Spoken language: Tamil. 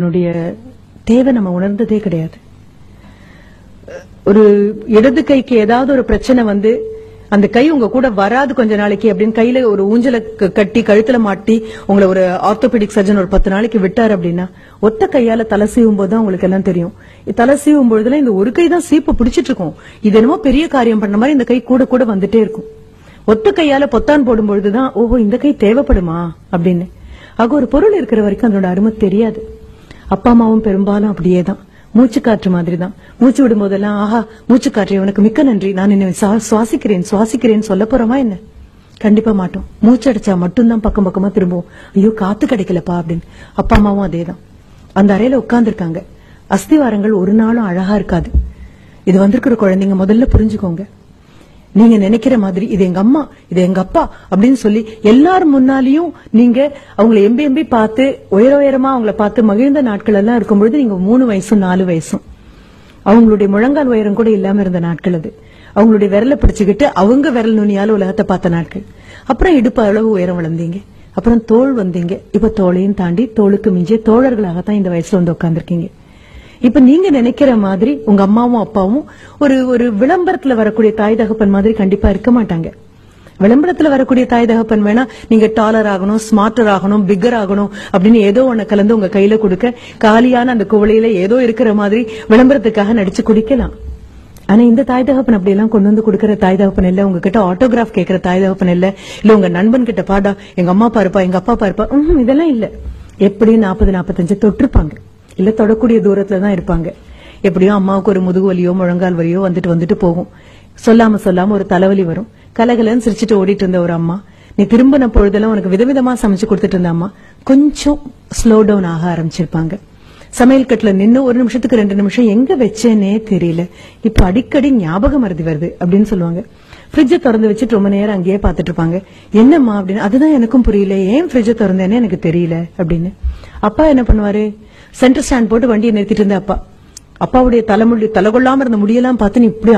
என்னுடைய தேவை நம்ம உணர்ந்ததே கிடையாது. ஒரு இடது கைக்கு ஏதாவது ஒரு பிரச்சனை வந்து அந்த கை உங்க கூட வராது கொஞ்ச நாளைக்கு அப்படின்னு கையில ஒரு ஊஞ்சல கட்டி கழுத்துல மாட்டி உங்களை ஒரு ஆர்த்தோபெடிக் சர்ஜன் ஒரு பத்து நாளைக்கு விட்டார் அப்படின்னா ஒத்த கையால தலை சீவும் போது தான் உங்களுக்கு எல்லாம் தெரியும். தலை சீவும் பொழுதுல இந்த ஒரு கை தான் சீப்பு பிடிச்சிட்டு இருக்கும். இது என்னமோ பெரிய காரியம் பண்ண மாதிரி இந்த கை கூட கூட வந்துட்டே இருக்கும். ஒத்த கையால பொத்தான் போடும் பொழுதுதான் ஓஹோ இந்த கை தேவைப்படுமா அப்படின்னு. ஆக ஒரு பொருள் இருக்கிற வரைக்கும் அதனோட அருமை தெரியாது. அப்பா அம்மாவும் பெரும்பாலும் அப்படியே தான் மூச்சு காற்று மாதிரி தான் மூச்சு விடும் போதெல்லாம் ஆஹா மூச்சு காற்று உனக்கு மிக்க நன்றி. நான் என்ன சுவாசிக்கிறேன் சுவாசிக்கிறேன். சொல்ல போறோமா என்ன? கண்டிப்பா மாட்டோம். மூச்சு அடிச்சா மட்டும்தான் பக்கம் பக்கமா திரும்புவோம். ஐயோ காத்து கிடைக்கலப்பா அப்படின்னு. அப்பா அம்மாவும் அதேதான். அந்த அறையில உட்கார்ந்திருக்காங்க. அஸ்திவாரங்கள் ஒரு நாளும் அழகா இருக்காது. இது வந்திருக்கிற குழந்தைங்க முதல்ல புரிஞ்சுக்கோங்க. நீங்க நினைக்கிற மாதிரி இது எங்க அம்மா இது எங்க அப்பா அப்படின்னு சொல்லி எல்லாரும் முன்னாலையும் நீங்க அவங்களை எம்பி எம்பி பார்த்து உயர உயரமா அவங்கள பார்த்து மகிழ்ந்த நாட்கள் எல்லாம் இருக்கும்பொழுது நீங்க மூணு வயசும் நாலு வயசும். அவங்களுடைய முழங்கால் உயரம் கூட இல்லாம இருந்த நாட்கள் அது. அவங்களுடைய விரலை பிடிச்சுக்கிட்டு அவங்க விரல் நுனியால உலகத்தை பார்த்த நாட்கள். அப்புறம் இடுப்பு அளவு உயரம் வளர்ந்தீங்க. அப்புறம் தோல் வந்தீங்க. இப்ப தோலையும் தாண்டி தோளுக்கு மிஞ்சிய தோழர்களாகத்தான் இந்த வயசுல வந்து உட்காந்துருக்கீங்க இப்ப நீங்க நினைக்கிற மாதிரி உங்க அம்மாவும் அப்பாவும் ஒரு ஒரு விளம்பரத்துல வரக்கூடிய தாய் தகப்பன் மாதிரி கண்டிப்பா இருக்க மாட்டாங்க. விளம்பரத்துல வரக்கூடிய தாய் தகப்பன் வேணா நீங்க டாலர் ஆகணும் ஸ்மார்ட்டர் ஆகணும் பிக்கர் ஆகணும் அப்படின்னு ஏதோ ஒண்ணு கலந்து உங்க கையில கொடுக்க காலியான அந்த குவளையில ஏதோ இருக்கிற மாதிரி விளம்பரத்துக்காக நடிச்சு குடிக்கலாம். ஆனா இந்த தாய் தகப்பன் அப்படி எல்லாம் கொண்டு வந்து கொடுக்கற தாய் தகப்பன் இல்ல உங்ககிட்ட ஆட்டோகிராஃப் கேட்கற தாய் தகப்பன் இல்ல இல்ல உங்க நண்பன் கிட்ட பாடா எங்க அம்மா பாருப்பா எங்க அப்பா பாருப்பா இதெல்லாம் இல்ல. எப்படியும் நாற்பது நாற்பத்தஞ்சு தொட்டிருப்பாங்க. இல்ல தொடக்கூடிய தூரத்துல தான் இருப்பாங்க. எப்படியோ அம்மாவுக்கு ஒரு முதுகு வலியோ முழங்கால் வலியோ வந்துட்டு வந்துட்டு போகும். சொல்லாம சொல்லாம ஒரு தலைவலி வரும். கலகலன்னு சிரிச்சிட்டு ஓடிட்டு இருந்த ஒரு அம்மா நீ திரும்பின பொழுதெல்லாம் உனக்கு விதவிதமா சமைச்சு கொடுத்துட்டு இருந்த அம்மா கொஞ்சம் ஸ்லோ டவுன் ஆக ஆரம்பிச்சிருப்பாங்க. சமையல் கட்டுல நின்னு ஒரு நிமிஷத்துக்கு ரெண்டு நிமிஷம் எங்க வச்சேனே தெரியல. இப்ப அடிக்கடி ஞாபகம் மருதி வருது அப்படின்னு சொல்லுவாங்க. ஃப்ரிட்ஜ திறந்து வச்சுட்டு ரொம்ப நேரம் அங்கேயே பாத்துட்டு இருப்பாங்க. என்னம்மா அப்படின்னு அதுதான் எனக்கும் புரியல. ஏன் ஃப்ரிட்ஜ திறந்தேன்னு எனக்கு தெரியல அப்படின்னு. அப்பா என்ன பண்ணுவாரு? சென்டர் ஸ்டாண்ட் போட்டு வண்டியை நிறுத்திட்டு இருந்த அப்பா. அப்பாவுடைய தலைமுடி தலை கொள்ளாம இருந்த முடியெல்லாம் பார்த்து நீ இப்படி